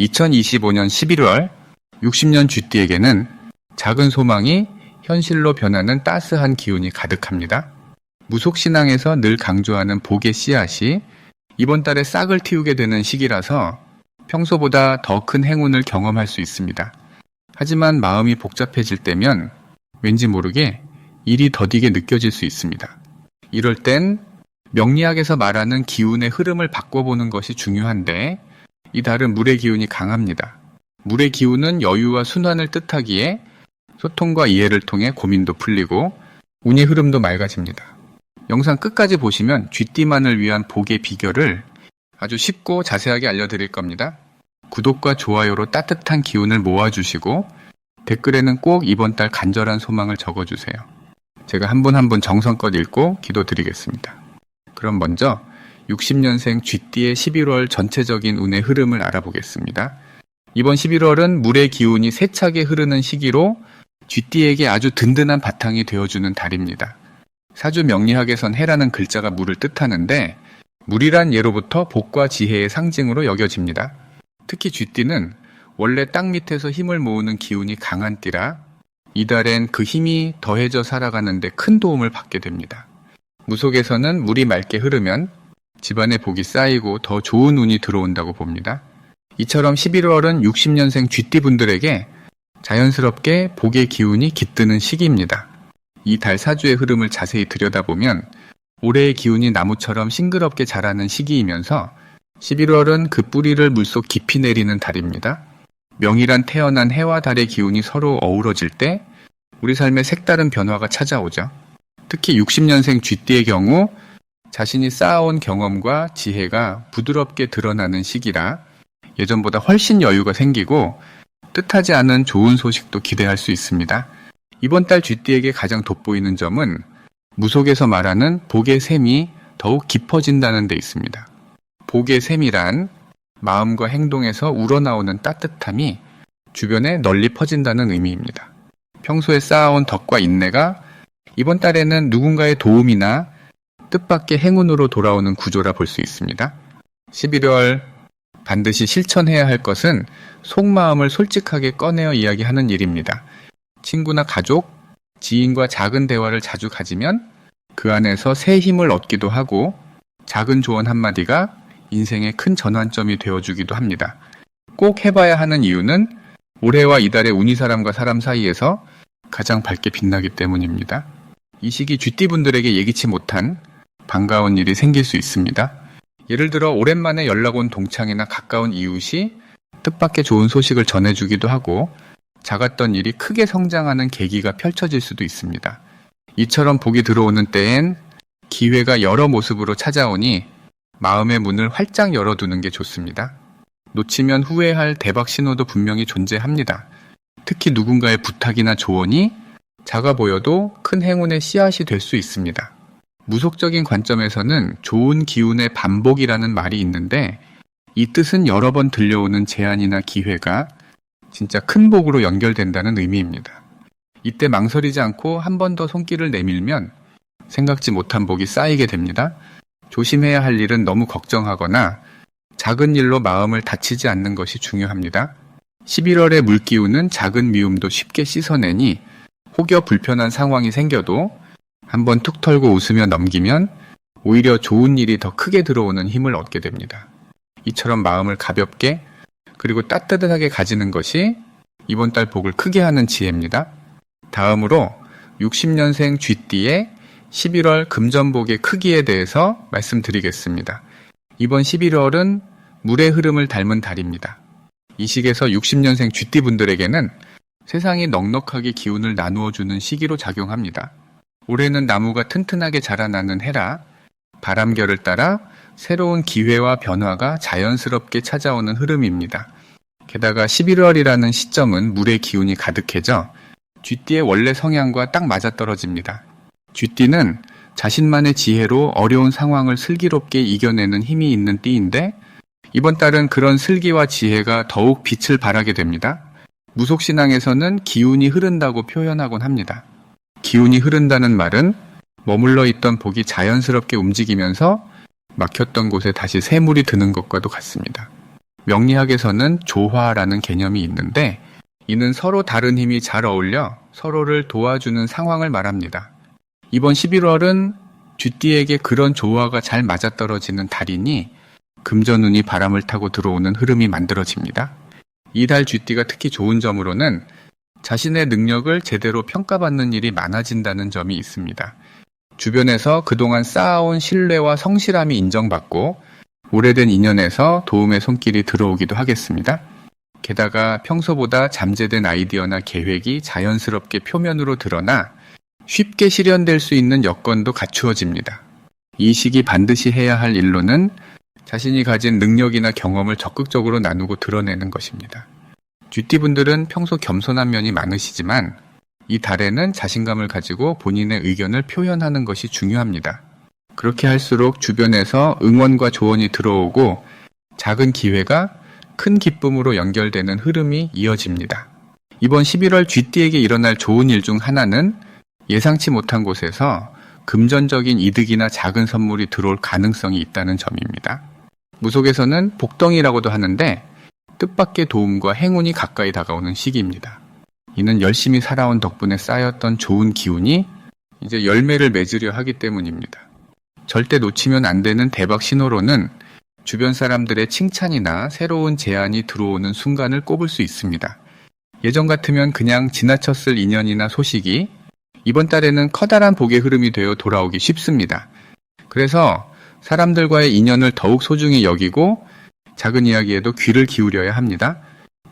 2025년 11월 60년 쥐띠에게는 작은 소망이 현실로 변하는 따스한 기운이 가득합니다. 무속신앙에서 늘 강조하는 복의 씨앗이 이번 달에 싹을 틔우게 되는 시기라서 평소보다 더 큰 행운을 경험할 수 있습니다. 하지만 마음이 복잡해질 때면 왠지 모르게 일이 더디게 느껴질 수 있습니다. 이럴 땐 명리학에서 말하는 기운의 흐름을 바꿔보는 것이 중요한데 이 달은 물의 기운이 강합니다. 물의 기운은 여유와 순환을 뜻하기에 소통과 이해를 통해 고민도 풀리고 운의 흐름도 맑아집니다. 영상 끝까지 보시면 쥐띠만을 위한 복의 비결을 아주 쉽고 자세하게 알려드릴 겁니다. 구독과 좋아요로 따뜻한 기운을 모아주시고 댓글에는 꼭 이번 달 간절한 소망을 적어주세요. 제가 한 분 한 분 정성껏 읽고 기도드리겠습니다. 그럼 먼저 60년생 쥐띠의 11월 전체적인 운의 흐름을 알아보겠습니다. 이번 11월은 물의 기운이 세차게 흐르는 시기로 쥐띠에게 아주 든든한 바탕이 되어주는 달입니다. 사주 명리학에선 해라는 글자가 물을 뜻하는데 물이란 예로부터 복과 지혜의 상징으로 여겨집니다. 특히 쥐띠는 원래 땅 밑에서 힘을 모으는 기운이 강한 띠라 이달엔 그 힘이 더해져 살아가는데 큰 도움을 받게 됩니다. 무속에서는 물이 맑게 흐르면 집안에 복이 쌓이고 더 좋은 운이 들어온다고 봅니다. 이처럼 11월은 60년생 쥐띠 분들에게 자연스럽게 복의 기운이 깃드는 시기입니다. 이 달 사주의 흐름을 자세히 들여다보면 올해의 기운이 나무처럼 싱그럽게 자라는 시기이면서 11월은 그 뿌리를 물속 깊이 내리는 달입니다. 명이란 태어난 해와 달의 기운이 서로 어우러질 때 우리 삶에 색다른 변화가 찾아오죠. 특히 60년생 쥐띠의 경우 자신이 쌓아온 경험과 지혜가 부드럽게 드러나는 시기라 예전보다 훨씬 여유가 생기고 뜻하지 않은 좋은 소식도 기대할 수 있습니다. 이번 달 쥐띠에게 가장 돋보이는 점은 무속에서 말하는 복의 셈이 더욱 깊어진다는 데 있습니다. 복의 셈이란 마음과 행동에서 우러나오는 따뜻함이 주변에 널리 퍼진다는 의미입니다. 평소에 쌓아온 덕과 인내가 이번 달에는 누군가의 도움이나 뜻밖의 행운으로 돌아오는 구조라 볼 수 있습니다. 11월 반드시 실천해야 할 것은 속마음을 솔직하게 꺼내어 이야기하는 일입니다. 친구나 가족, 지인과 작은 대화를 자주 가지면 그 안에서 새 힘을 얻기도 하고 작은 조언 한마디가 인생의 큰 전환점이 되어주기도 합니다. 꼭 해봐야 하는 이유는 올해와 이달의 운이 사람과 사람 사이에서 가장 밝게 빛나기 때문입니다. 이 시기 쥐띠분들에게 예기치 못한 반가운 일이 생길 수 있습니다. 예를 들어 오랜만에 연락 온 동창이나 가까운 이웃이 뜻밖의 좋은 소식을 전해주기도 하고 작았던 일이 크게 성장하는 계기가 펼쳐질 수도 있습니다. 이처럼 복이 들어오는 때엔 기회가 여러 모습으로 찾아오니 마음의 문을 활짝 열어두는 게 좋습니다. 놓치면 후회할 대박 신호도 분명히 존재합니다. 특히 누군가의 부탁이나 조언이 작아 보여도 큰 행운의 씨앗이 될 수 있습니다. 무속적인 관점에서는 좋은 기운의 반복이라는 말이 있는데 이 뜻은 여러 번 들려오는 제안이나 기회가 진짜 큰 복으로 연결된다는 의미입니다. 이때 망설이지 않고 한 번 더 손길을 내밀면 생각지 못한 복이 쌓이게 됩니다. 조심해야 할 일은 너무 걱정하거나 작은 일로 마음을 다치지 않는 것이 중요합니다. 11월의 물기운은 작은 미움도 쉽게 씻어내니 혹여 불편한 상황이 생겨도 한번 툭 털고 웃으며 넘기면 오히려 좋은 일이 더 크게 들어오는 힘을 얻게 됩니다. 이처럼 마음을 가볍게 그리고 따뜻하게 가지는 것이 이번 달 복을 크게 하는 지혜입니다. 다음으로 60년생 쥐띠의 11월 금전복의 크기에 대해서 말씀드리겠습니다. 이번 11월은 물의 흐름을 닮은 달입니다. 이 시기에서 60년생 쥐띠 분들에게는 세상이 넉넉하게 기운을 나누어 주는 시기로 작용합니다. 올해는 나무가 튼튼하게 자라나는 해라 바람결을 따라 새로운 기회와 변화가 자연스럽게 찾아오는 흐름입니다. 게다가 11월이라는 시점은 물의 기운이 가득해져 쥐띠의 원래 성향과 딱 맞아떨어집니다. 쥐띠는 자신만의 지혜로 어려운 상황을 슬기롭게 이겨내는 힘이 있는 띠인데 이번 달은 그런 슬기와 지혜가 더욱 빛을 발하게 됩니다. 무속신앙에서는 기운이 흐른다고 표현하곤 합니다. 기운이 흐른다는 말은 머물러 있던 복이 자연스럽게 움직이면서 막혔던 곳에 다시 새물이 드는 것과도 같습니다. 명리학에서는 조화라는 개념이 있는데 이는 서로 다른 힘이 잘 어울려 서로를 도와주는 상황을 말합니다. 이번 11월은 쥐띠에게 그런 조화가 잘 맞아떨어지는 달이니 금전운이 바람을 타고 들어오는 흐름이 만들어집니다. 이달 쥐띠가 특히 좋은 점으로는 자신의 능력을 제대로 평가받는 일이 많아진다는 점이 있습니다. 주변에서 그동안 쌓아온 신뢰와 성실함이 인정받고 오래된 인연에서 도움의 손길이 들어오기도 하겠습니다. 게다가 평소보다 잠재된 아이디어나 계획이 자연스럽게 표면으로 드러나 쉽게 실현될 수 있는 여건도 갖추어집니다. 이 시기 반드시 해야 할 일로는 자신이 가진 능력이나 경험을 적극적으로 나누고 드러내는 것입니다. 쥐띠분들은 평소 겸손한 면이 많으시지만 이 달에는 자신감을 가지고 본인의 의견을 표현하는 것이 중요합니다. 그렇게 할수록 주변에서 응원과 조언이 들어오고 작은 기회가 큰 기쁨으로 연결되는 흐름이 이어집니다. 이번 11월 쥐띠에게 일어날 좋은 일 중 하나는 예상치 못한 곳에서 금전적인 이득이나 작은 선물이 들어올 가능성이 있다는 점입니다. 무속에서는 복덩이라고도 하는데 뜻밖의 도움과 행운이 가까이 다가오는 시기입니다. 이는 열심히 살아온 덕분에 쌓였던 좋은 기운이 이제 열매를 맺으려 하기 때문입니다. 절대 놓치면 안 되는 대박 신호로는 주변 사람들의 칭찬이나 새로운 제안이 들어오는 순간을 꼽을 수 있습니다. 예전 같으면 그냥 지나쳤을 인연이나 소식이 이번 달에는 커다란 복의 흐름이 되어 돌아오기 쉽습니다. 그래서 사람들과의 인연을 더욱 소중히 여기고 작은 이야기에도 귀를 기울여야 합니다.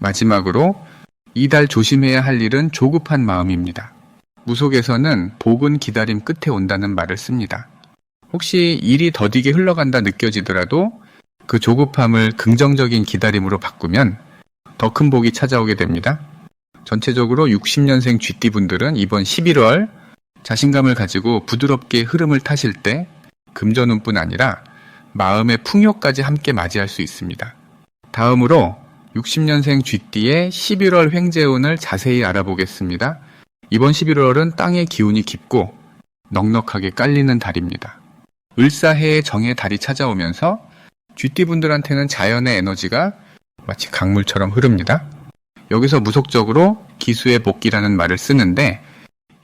마지막으로 이달 조심해야 할 일은 조급한 마음입니다. 무속에서는 복은 기다림 끝에 온다는 말을 씁니다. 혹시 일이 더디게 흘러간다 느껴지더라도 그 조급함을 긍정적인 기다림으로 바꾸면 더 큰 복이 찾아오게 됩니다. 전체적으로 60년생 쥐띠 분들은 이번 11월 자신감을 가지고 부드럽게 흐름을 타실 때 금전운뿐 아니라 마음의 풍요까지 함께 맞이할 수 있습니다. 다음으로 60년생 쥐띠의 11월 횡재운을 자세히 알아보겠습니다. 이번 11월은 땅의 기운이 깊고 넉넉하게 깔리는 달입니다. 을사해의 정의 달이 찾아오면서 쥐띠분들한테는 자연의 에너지가 마치 강물처럼 흐릅니다. 여기서 무속적으로 기수의 복기라는 말을 쓰는데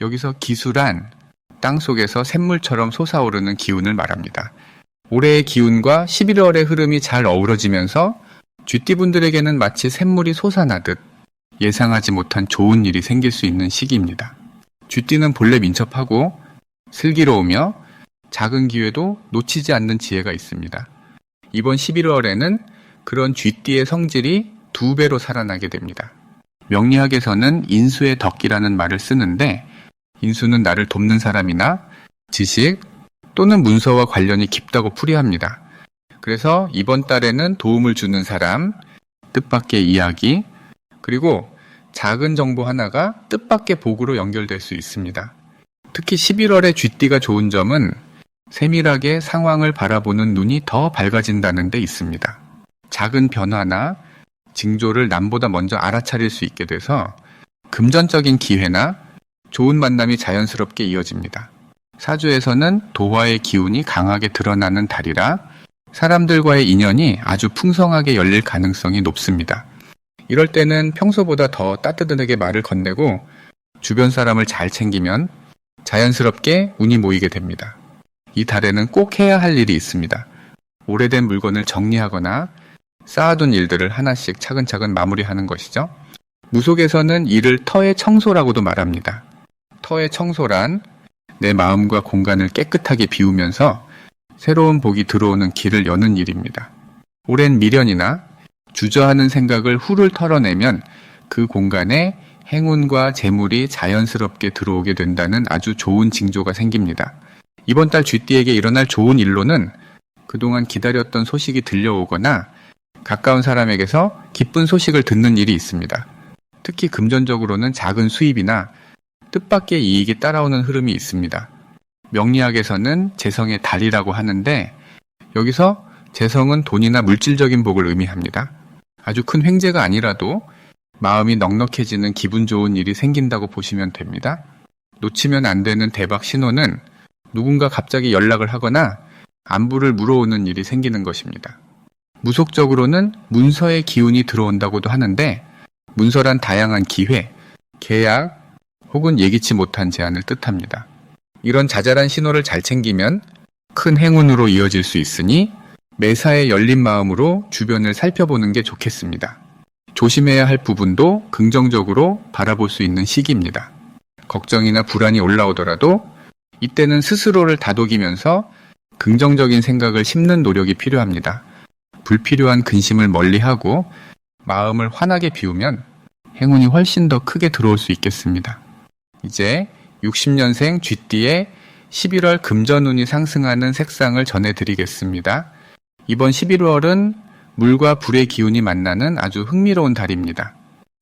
여기서 기수란 땅 속에서 샘물처럼 솟아오르는 기운을 말합니다. 올해의 기운과 11월의 흐름이 잘 어우러지면서 쥐띠분들에게는 마치 샘물이 솟아나듯 예상하지 못한 좋은 일이 생길 수 있는 시기입니다. 쥐띠는 본래 민첩하고 슬기로우며 작은 기회도 놓치지 않는 지혜가 있습니다. 이번 11월에는 그런 쥐띠의 성질이 두 배로 살아나게 됩니다. 명리학에서는 인수의 덕기라는 말을 쓰는데 인수는 나를 돕는 사람이나 지식 또는 문서와 관련이 깊다고 풀이합니다. 그래서 이번 달에는 도움을 주는 사람, 뜻밖의 이야기, 그리고 작은 정보 하나가 뜻밖의 복으로 연결될 수 있습니다. 특히 11월에 쥐띠가 좋은 점은 세밀하게 상황을 바라보는 눈이 더 밝아진다는 데 있습니다. 작은 변화나 징조를 남보다 먼저 알아차릴 수 있게 돼서 금전적인 기회나 좋은 만남이 자연스럽게 이어집니다. 사주에서는 도화의 기운이 강하게 드러나는 달이라 사람들과의 인연이 아주 풍성하게 열릴 가능성이 높습니다. 이럴 때는 평소보다 더 따뜻하게 말을 건네고 주변 사람을 잘 챙기면 자연스럽게 운이 모이게 됩니다. 이 달에는 꼭 해야 할 일이 있습니다. 오래된 물건을 정리하거나 쌓아둔 일들을 하나씩 차근차근 마무리하는 것이죠. 무속에서는 이를 터의 청소라고도 말합니다. 터의 청소란 내 마음과 공간을 깨끗하게 비우면서 새로운 복이 들어오는 길을 여는 일입니다. 오랜 미련이나 주저하는 생각을 훌훌 털어내면 그 공간에 행운과 재물이 자연스럽게 들어오게 된다는 아주 좋은 징조가 생깁니다. 이번 달 쥐띠에게 일어날 좋은 일로는 그동안 기다렸던 소식이 들려오거나 가까운 사람에게서 기쁜 소식을 듣는 일이 있습니다. 특히 금전적으로는 작은 수입이나 뜻밖의 이익이 따라오는 흐름이 있습니다. 명리학에서는 재성의 달이라고 하는데 여기서 재성은 돈이나 물질적인 복을 의미합니다. 아주 큰 횡재가 아니라도 마음이 넉넉해지는 기분 좋은 일이 생긴다고 보시면 됩니다. 놓치면 안 되는 대박 신호는 누군가 갑자기 연락을 하거나 안부를 물어오는 일이 생기는 것입니다. 무속적으로는 문서의 기운이 들어온다고도 하는데 문서란 다양한 기회, 계약 혹은 예기치 못한 제안을 뜻합니다. 이런 자잘한 신호를 잘 챙기면 큰 행운으로 이어질 수 있으니 매사에 열린 마음으로 주변을 살펴보는 게 좋겠습니다. 조심해야 할 부분도 긍정적으로 바라볼 수 있는 시기입니다. 걱정이나 불안이 올라오더라도 이때는 스스로를 다독이면서 긍정적인 생각을 심는 노력이 필요합니다. 불필요한 근심을 멀리하고 마음을 환하게 비우면 행운이 훨씬 더 크게 들어올 수 있겠습니다. 이제 60년생 쥐띠의 11월 금전운이 상승하는 색상을 전해드리겠습니다. 이번 11월은 물과 불의 기운이 만나는 아주 흥미로운 달입니다.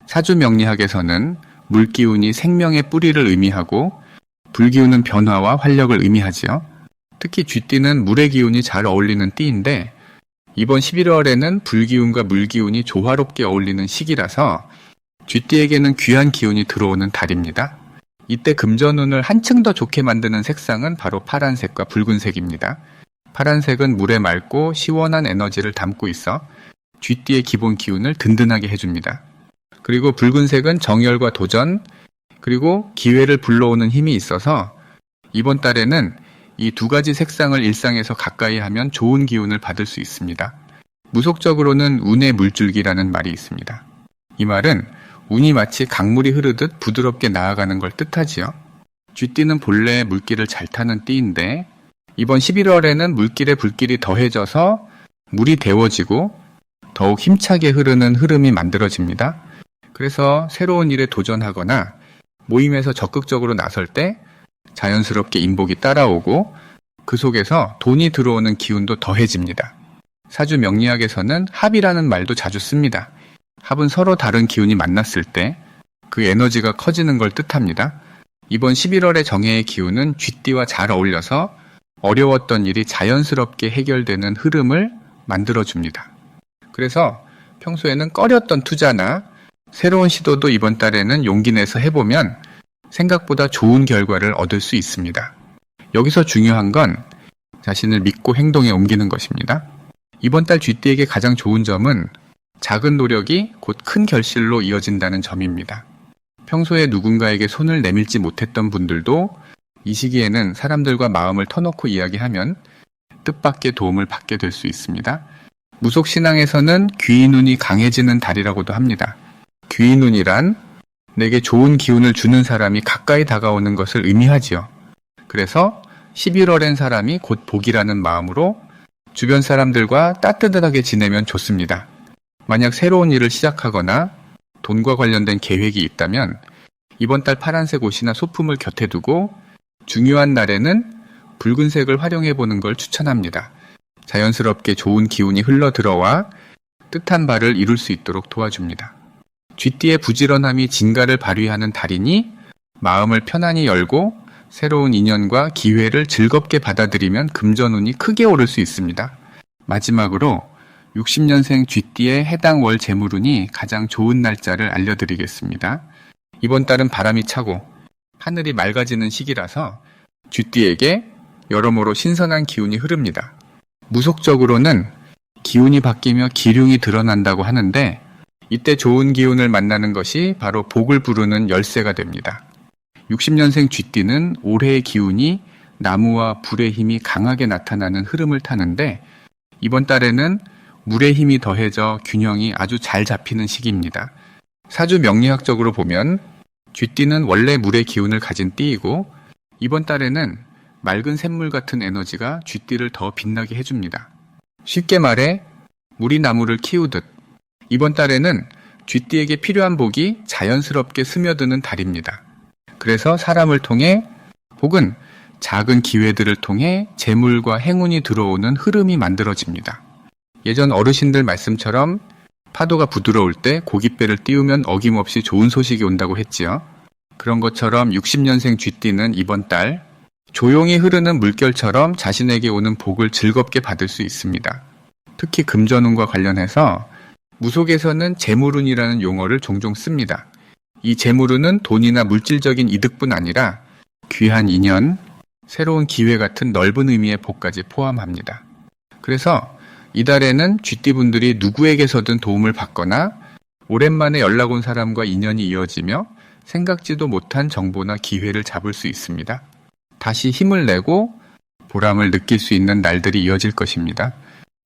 사주 명리학에서는 물 기운이 생명의 뿌리를 의미하고 불 기운은 변화와 활력을 의미하지요. 특히 쥐띠는 물의 기운이 잘 어울리는 띠인데 이번 11월에는 불 기운과 물 기운이 조화롭게 어울리는 시기라서 쥐띠에게는 귀한 기운이 들어오는 달입니다. 이때 금전운을 한층 더 좋게 만드는 색상은 바로 파란색과 붉은색입니다. 파란색은 물에 맑고 시원한 에너지를 담고 있어 쥐띠의 기본 기운을 든든하게 해줍니다. 그리고 붉은색은 정열과 도전, 그리고 기회를 불러오는 힘이 있어서 이번 달에는 이 두 가지 색상을 일상에서 가까이 하면 좋은 기운을 받을 수 있습니다. 무속적으로는 운의 물줄기라는 말이 있습니다. 이 말은 운이 마치 강물이 흐르듯 부드럽게 나아가는 걸 뜻하지요. 쥐띠는 본래 물길을 잘 타는 띠인데 이번 11월에는 물길에 불길이 더해져서 물이 데워지고 더욱 힘차게 흐르는 흐름이 만들어집니다. 그래서 새로운 일에 도전하거나 모임에서 적극적으로 나설 때 자연스럽게 인복이 따라오고 그 속에서 돈이 들어오는 기운도 더해집니다. 사주 명리학에서는 합이라는 말도 자주 씁니다. 합은 서로 다른 기운이 만났을 때 그 에너지가 커지는 걸 뜻합니다. 이번 11월의 정해의 기운은 쥐띠와 잘 어울려서 어려웠던 일이 자연스럽게 해결되는 흐름을 만들어줍니다. 그래서 평소에는 꺼렸던 투자나 새로운 시도도 이번 달에는 용기 내서 해보면 생각보다 좋은 결과를 얻을 수 있습니다. 여기서 중요한 건 자신을 믿고 행동에 옮기는 것입니다. 이번 달 쥐띠에게 가장 좋은 점은 작은 노력이 곧 큰 결실로 이어진다는 점입니다. 평소에 누군가에게 손을 내밀지 못했던 분들도 이 시기에는 사람들과 마음을 터놓고 이야기하면 뜻밖의 도움을 받게 될 수 있습니다. 무속신앙에서는 귀인운이 강해지는 달이라고도 합니다. 귀인운이란 내게 좋은 기운을 주는 사람이 가까이 다가오는 것을 의미하지요. 그래서 11월엔 사람이 곧 복이라는 마음으로 주변 사람들과 따뜻하게 지내면 좋습니다. 만약 새로운 일을 시작하거나 돈과 관련된 계획이 있다면 이번 달 파란색 옷이나 소품을 곁에 두고 중요한 날에는 붉은색을 활용해 보는 걸 추천합니다. 자연스럽게 좋은 기운이 흘러 들어와 뜻한 바를 이룰 수 있도록 도와줍니다. 쥐띠의 부지런함이 진가를 발휘하는 달이니 마음을 편안히 열고 새로운 인연과 기회를 즐겁게 받아들이면 금전운이 크게 오를 수 있습니다. 마지막으로 60년생 쥐띠의 해당 월 재물운이 가장 좋은 날짜를 알려드리겠습니다. 이번 달은 바람이 차고 하늘이 맑아지는 시기라서 쥐띠에게 여러모로 신선한 기운이 흐릅니다. 무속적으로는 기운이 바뀌며 기륭이 드러난다고 하는데 이때 좋은 기운을 만나는 것이 바로 복을 부르는 열쇠가 됩니다. 60년생 쥐띠는 올해의 기운이 나무와 불의 힘이 강하게 나타나는 흐름을 타는데 이번 달에는 물의 힘이 더해져 균형이 아주 잘 잡히는 시기입니다. 사주 명리학적으로 보면 쥐띠는 원래 물의 기운을 가진 띠이고 이번 달에는 맑은 샘물 같은 에너지가 쥐띠를 더 빛나게 해줍니다. 쉽게 말해 물이 나무를 키우듯 이번 달에는 쥐띠에게 필요한 복이 자연스럽게 스며드는 달입니다. 그래서 사람을 통해 혹은 작은 기회들을 통해 재물과 행운이 들어오는 흐름이 만들어집니다. 예전 어르신들 말씀처럼 파도가 부드러울 때 고깃배를 띄우면 어김없이 좋은 소식이 온다고 했지요. 그런 것처럼 60년생 쥐띠는 이번 달 조용히 흐르는 물결처럼 자신에게 오는 복을 즐겁게 받을 수 있습니다. 특히 금전운과 관련해서 무속에서는 재물운이라는 용어를 종종 씁니다. 이 재물운은 돈이나 물질적인 이득뿐 아니라 귀한 인연, 새로운 기회 같은 넓은 의미의 복까지 포함합니다. 그래서 이달에는 쥐띠분들이 누구에게서든 도움을 받거나 오랜만에 연락 온 사람과 인연이 이어지며 생각지도 못한 정보나 기회를 잡을 수 있습니다. 다시 힘을 내고 보람을 느낄 수 있는 날들이 이어질 것입니다.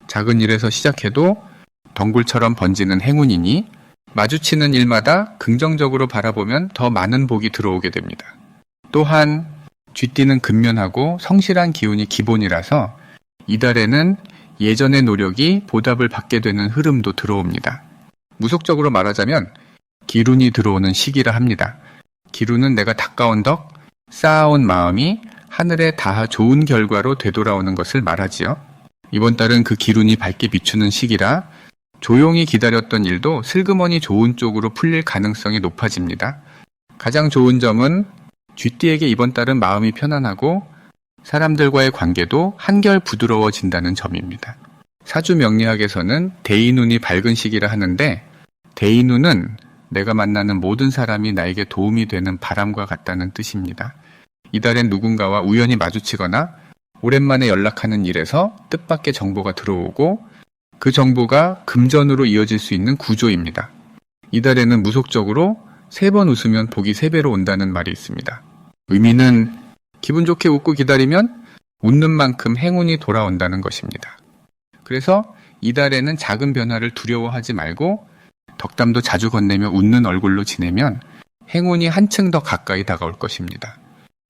작은 일에서 시작해도 덩굴처럼 번지는 행운이니 마주치는 일마다 긍정적으로 바라보면 더 많은 복이 들어오게 됩니다. 또한 쥐띠는 근면하고 성실한 기운이 기본이라서 이달에는 예전의 노력이 보답을 받게 되는 흐름도 들어옵니다. 무속적으로 말하자면 기운이 들어오는 시기라 합니다. 기운은 내가 닦아온 덕, 쌓아온 마음이 하늘에 닿아 좋은 결과로 되돌아오는 것을 말하지요. 이번 달은 그 기운이 밝게 비추는 시기라 조용히 기다렸던 일도 슬그머니 좋은 쪽으로 풀릴 가능성이 높아집니다. 가장 좋은 점은 쥐띠에게 이번 달은 마음이 편안하고 사람들과의 관계도 한결 부드러워진다는 점입니다. 사주 명리학에서는 대인운이 밝은 시기라 하는데 대인운은 내가 만나는 모든 사람이 나에게 도움이 되는 바람과 같다는 뜻입니다. 이달엔 누군가와 우연히 마주치거나 오랜만에 연락하는 일에서 뜻밖의 정보가 들어오고 그 정보가 금전으로 이어질 수 있는 구조입니다. 이달에는 무속적으로 세 번 웃으면 복이 세 배로 온다는 말이 있습니다. 의미는 기분 좋게 웃고 기다리면 웃는 만큼 행운이 돌아온다는 것입니다. 그래서 이달에는 작은 변화를 두려워하지 말고 덕담도 자주 건네며 웃는 얼굴로 지내면 행운이 한층 더 가까이 다가올 것입니다.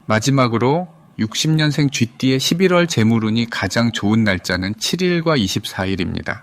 마지막으로 60년생 쥐띠의 11월 재물운이 가장 좋은 날짜는 7일과 24일입니다.